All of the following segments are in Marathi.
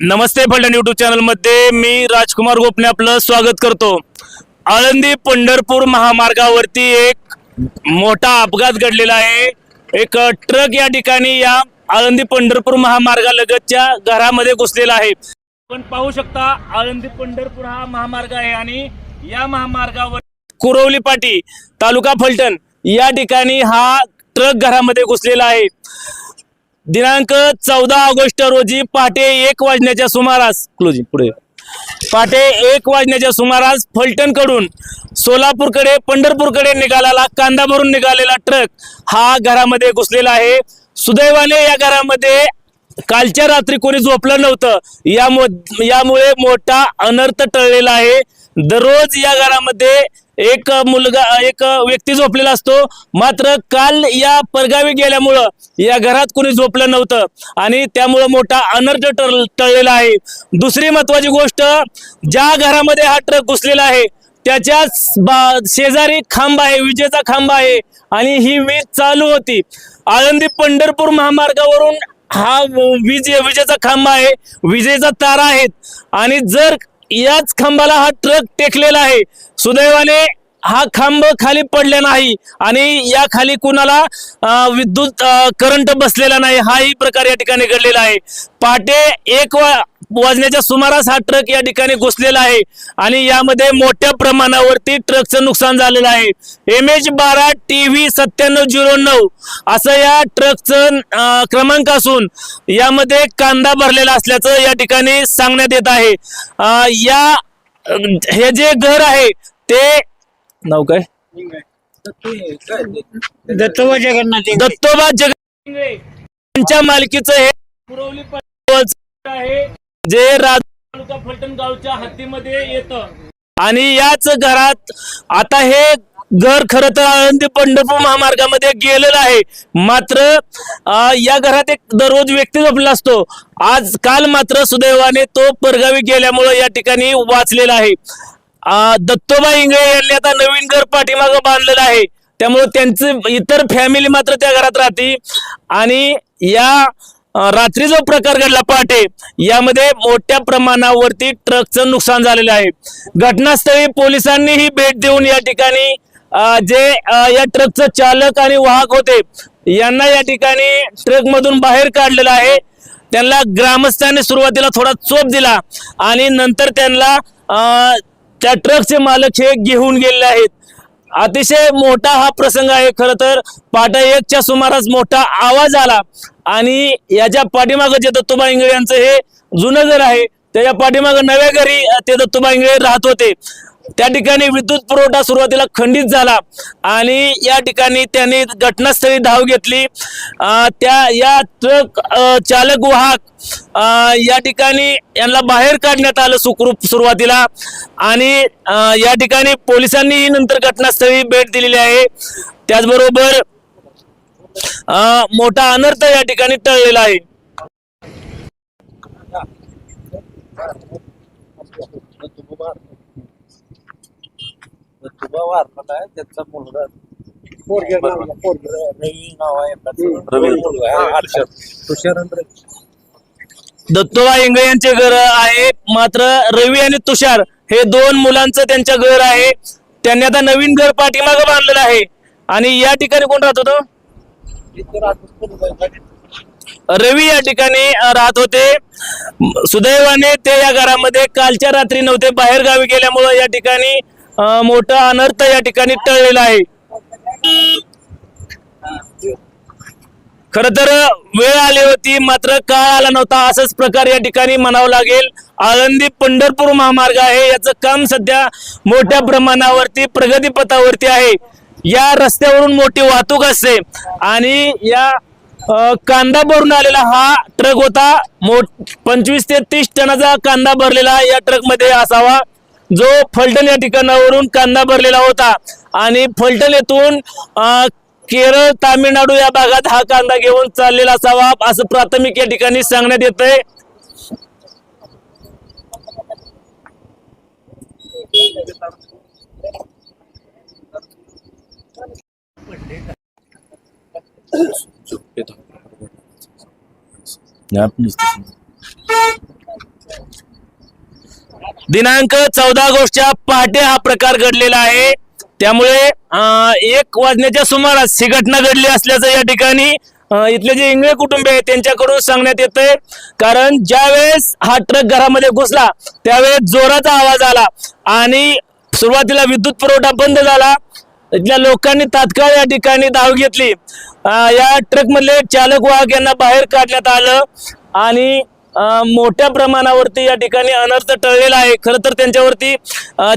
नमस्ते फलटण युट्यूब चॅनलमध्ये मी राजकुमार गोपने आपलं स्वागत करतो. आळंदी पंढरपूर महामार्गावरती एक मोठा अपघात घडलेला आहे. एक ट्रक या ठिकाणी या आळंदी पंढरपूर महामार्गालगतच्या घरामध्ये घुसलेला आहे. आपण पाहू शकता आळंदी पंढरपूर हा महामार्ग आहे आणि या महामार्गावर कुरवली पाटी तालुका फलटण या ठिकाणी हा ट्रक घरामध्ये घुसलेला आहे. दिनांक चौदा ऑगस्ट रोजी पहाटे एक वाजण्याच्या सुमारास क्लोजिंग पुढे पहाटे एक वाजण्याच्या सुमारास फलटणकडून सोलापूरकडे पंढरपूरकडे निघालेला कांदा भरून निघालेला ट्रक हा घरामध्ये घुसलेला आहे. सुदैवाने या घरामध्ये कालच्या रात्री कोणी झोपलं नव्हतं. यामु- यामुळे मोठा अनर्थ टळलेला आहे. दररोज या घरामध्ये एक मुलगा एक व्यक्ती झोपलेला असतो. मात्र काल या परगावी गेल्यामुळं या घरात कोणी झोपलं नव्हतं. आणि त्यामुळं मोठा अनर्थ टळ टळलेला आहे. दुसरी महत्वाची गोष्ट ज्या घरामध्ये हा ट्रक घुसलेला आहे त्याच्याच बा- शेजारी खांब आहे विजेचा खांब आहे. आणि ही वीज चालू होती. आळंदी पंढरपूर महामार्गावरून हा वीज विजेचा खांब आहे. विजेचा तारा आहेत. आणि जर याच खांबाला हा ट्रक टेकलेला आहे. सुदैवाने हा खांब खाली पडला नाही आणि या खाली कुणाला विद्युत करंट बसलेला नाही हाही प्रकार या ठिकाणी घडलेला आहे. पहाटे एक वा वाजण्याच्या सुमारास हा ट्रक या ठिकाणी घुसलेला आहे. आणि यामध्ये मोठ्या प्रमाणावरती ट्रकचं नुकसान झालेलं आहे. एम एच बारा टी व्ही सत्त्याण्णव झिरो नऊ असं या ट्रकचं क्रमांक असून यामध्ये कांदा भरलेला असल्याचं या ठिकाणी सांगण्यात येत आहे. या हे जे घर आहे ते नाव काय? दत्तोबा जगन्नाथ दत्तोबा जग यांच्या मालकीचं हे आहे. जे राज तालुका फलटण गावच्या हद्दीमध्ये येतं. आणि याच घरात आता हे घर खरं तर आळंदी पंढरपूर महामार्गामध्ये गेलेलं आहे. मात्र या घरात एक दररोज व्यक्ती झोपला असतो. आज काल मात्र सुदैवाने तो परगावी गेल्यामुळे या ठिकाणी वाचलेला आहे. दत्तोबा इंगळे यांनी आता नवीन घर पाठीमागं बांधलेलं आहे. त्यामुळे त्यांचं इतर फॅमिली मात्र त्या घरात राहते आणि या रात्री जो प्रकार घडला पहाटे यामध्ये मोठ्या प्रमाणावरती ट्रकचं नुकसान झालेलं आहे. घटनास्थळी पोलिसांनीही भेट देऊन या ठिकाणी जे या ट्रकचं चालक आणि वाहक होते यांना या ठिकाणी ट्रकमधून बाहेर काढलेलं आहे. त्यांना ग्रामस्थांनी सुरुवातीला थोडा चोप दिला आणि नंतर त्यांना त्या ट्रकचे मालक हे घेऊन गेलेले आहेत. अतिशय मोठा हा प्रसंग आहे. खरं तर पाटा एकच्या सुमारास मोठा आवाज आला. आणि याच्या पाठीमागं जे दत्तोबा इंगळे यांचं हे जुनं घर आहे त्याच्या पाठीमागं नव्या घरी ते दत्तोबा इंगळे राहत होते. त्या ठिकाणी विद्युत पुरवठा सुरुवातीला खंडित झाला आणि या ठिकाणी त्यांनी घटनास्थळी धाव घेतली. त्या या ट्रक चालक वाहक या ठिकाणी यांना बाहेर काढण्यात आलं सुखरूप सुरुवातीला आणि या ठिकाणी पोलिसांनीही नंतर घटनास्थळी भेट दिलेली आहे. त्याचबरोबर अं, मोठा अनर्थ या ठिकाणी टळलेला आहे. वारला आहे त्याचा मुलगा रवी नाव आहे रवी. मुलगा आहे, हर्षद. तुषार आणि रवी. दत्तोबा इंगळे यांचे घर आहे. मात्र रवी आणि तुषार हे दोन मुलांचं त्यांच्या घर आहे. त्यांनी आता नवीन घर पाठीमागं बांधलेलं आहे. आणि या ठिकाणी कोण राहत होतं? इथे राहतोच मुलगा. आहे. रवी या ठिकाणी अ, राहत होते. सुदैवाने ते या घरामध्ये कालच्या रात्री नव्हते. बाहेर गावी गेल्यामुळं या ठिकाणी मोठा अनर्थ या ठिकाणी टळलेला आहे. खर तर वेळ आली होती मात्र काळ आला नव्हता. असाच प्रकार या ठिकाणी म्हणावं लागेल. आळंदी पंढरपूर महामार्ग आहे. याचं काम सध्या मोठ्या प्रमाणावरती प्रगतीपथावरती आहे. या रस्त्यावरून मोठी वाहतूक असते. आणि या कांदा भरून आलेला हा ट्रक होता. मोठ पंचवीस ते तीस टनाचा कांदा भरलेला या ट्रकमध्ये असावा. जो फलटण या ठिकाणावरून कांदा भरलेला होता आणि फलटण येथून केरळ तामिळनाडू या भागात हा कांदा घेऊन चाललेला असावा असं प्राथमिक या ठिकाणी सांगण्यात येत. आहे दिनांक चौदा ऑगस्टच्या पहाटे हा प्रकार घडलेला आहे. त्यामुळे एक वाजण्याच्या सुमारास ही घटना घडली असल्याचं या ठिकाणी इथले जे इंगळे कुटुंबीय आहेत त्यांच्याकडून सांगण्यात येतंय. कारण ज्यावेळेस हा ट्रक घरामध्ये घुसला त्यावेळेस जोराचा आवाज आला आणि सुरुवातीला विद्युत पुरवठा बंद झाला. इथल्या लोकांनी तात्काळ या ठिकाणी धाव घेतली. या ट्रकमधले चालक वाहक यांना बाहेर काढण्यात आलं आणि मोठ्या प्रमाणावरती या ठिकाणी अनर्थ टळलेला आहे. खरं तर त्यांच्यावरती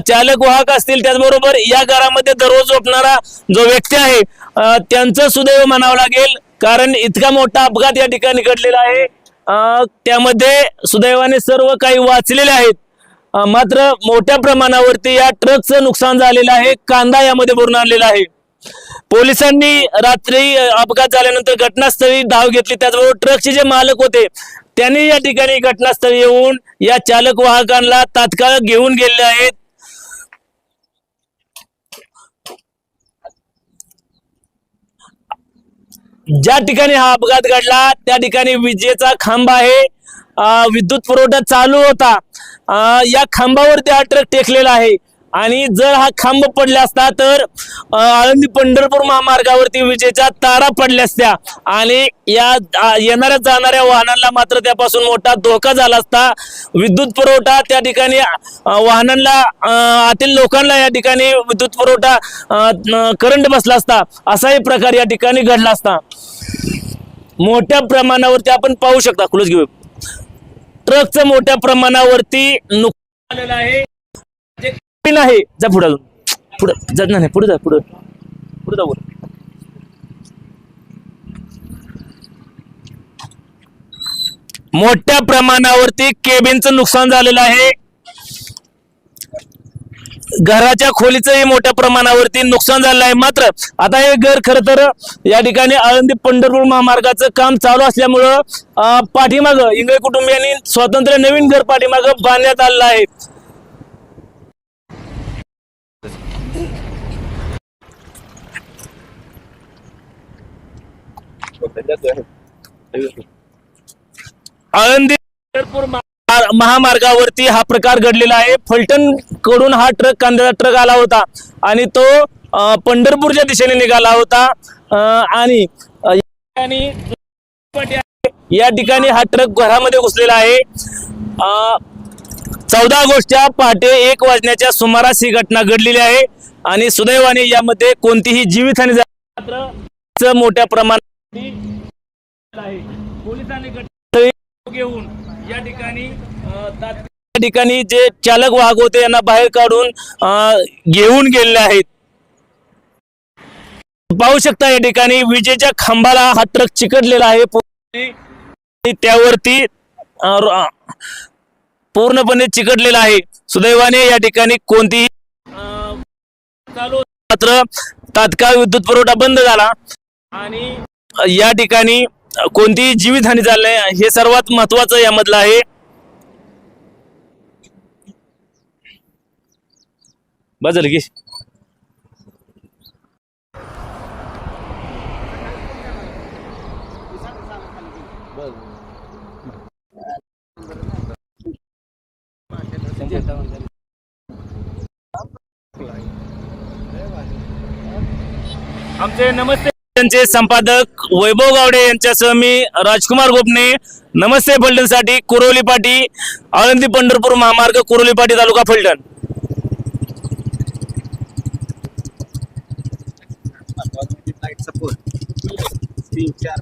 चालक वाहक असतील त्याचबरोबर या घरामध्ये दररोज झोपणारा जो व्यक्ती आहे त्यांचं सुदैव म्हणावं लागेल. कारण इतका मोठा अपघात या ठिकाणी घडलेला आहे. त्यामध्ये सुदैवाने सर्व काही वाचलेले आहेत. मात्र मोठ्या प्रमाणावरती या ट्रकचं नुकसान झालेलं आहे. कांदा यामध्ये भरून आणलेला आहे. पोलिसांनी रात्री अपघात झाल्यानंतर घटनास्थळी धाव घेतली. त्याचबरोबर ट्रकचे जे मालक होते त्यांनी या ठिकाणी घटनास्थळी येऊन या चालक वाहकांना तात्काळ घेऊन गेले आहेत. ज्या ठिकाणी हा अपघात घडला त्या ठिकाणी विजेचा खांब आहे. विद्युत पुरवठा चालू होता. आ, या खांबावरती हा ट्रक टेकलेला आहे. आणि जर हा खांब पडला असता तर आळंदी पंढरपूर महामार्गावरती विजेच्या तारा पडल्या असत्या. आणि या येणाऱ्या जाणाऱ्या वाहनांना मात्र त्यापासून मोठा धोका झाला असता. विद्युत पुरवठा त्या ठिकाणी वाहनांना आतील लोकांना या ठिकाणी विद्युत पुरवठा करंट बसला असता. असाही प्रकार या ठिकाणी घडला असता. मोठ्या प्रमाणावरती आपण पाहू शकता खुलच घेऊ. ट्रकचं मोठ्या प्रमाणावरती नुकसान झालेलं आहे. नाही जा पुढे अजून. पुढं. जात नाही पुढे जा पुढे. पुढे जा बोल मोठ्या प्रमाणावरती केबिनचं नुकसान झालेलं आहे. घराच्या खोलीचंही मोठ्या प्रमाणावरती नुकसान झालं आहे. मात्र आता हे घर खरं तर या ठिकाणी आळंदी पंढरपूर महामार्गाचं काम चालू असल्यामुळं पाठीमागं इंगळे कुटुंबियांनी स्वतंत्र नवीन घर पाठीमागं बांधण्यात आलेलं आहे. आळंदी पंढरपूर महामार्गावरती हा प्रकार घडलेला आहे. फलटणकडून हा ट्रक कांद्याचा ट्रक आला होता आणि तो पंढरपूरच्या दिशेने निघाला होता. आणि या ठिकाणी हा ट्रक घरामध्ये घुसलेला आहे. चौदा ऑगस्टच्या पहाटे एक वाजण्याच्या सुमारास ही घटना घडलेली आहे. आणि सुदैवाने यामध्ये कोणतीही जीवितहानी झाली मात्र मोठ्या प्रमाणात आहे. पोलिसांनी घटनास्थळी घेऊन या ठिकाणी जे चालक वाहक होते यांना बाहेर काढून घेऊन गेलेले आहेत. पाहू शकता या ठिकाणी विजेच्या खांबाला हा ट्रक चिकटलेला आहे. त्यावरती पूर्णपणे चिकटलेला आहे. सुदैवाने या ठिकाणी कोणतीही. मात्र तात्काळ विद्युत पुरवठा बंद झाला. आणि या ठिकाणी कोणतीही जीवितहानी झाली नाही. हे सर्वात महत्वाचं यामधलं आहे. बदल की. आमचे नमस्ते. त्यांचे संपादक वैभव गावडे यांच्यासह मी राजकुमार गोपने नमस्ते फलटणसाठी कुरोली पाटी आळंदी पंढरपूर महामार्ग कुरोली पाटी तालुका फलटण. तीन चार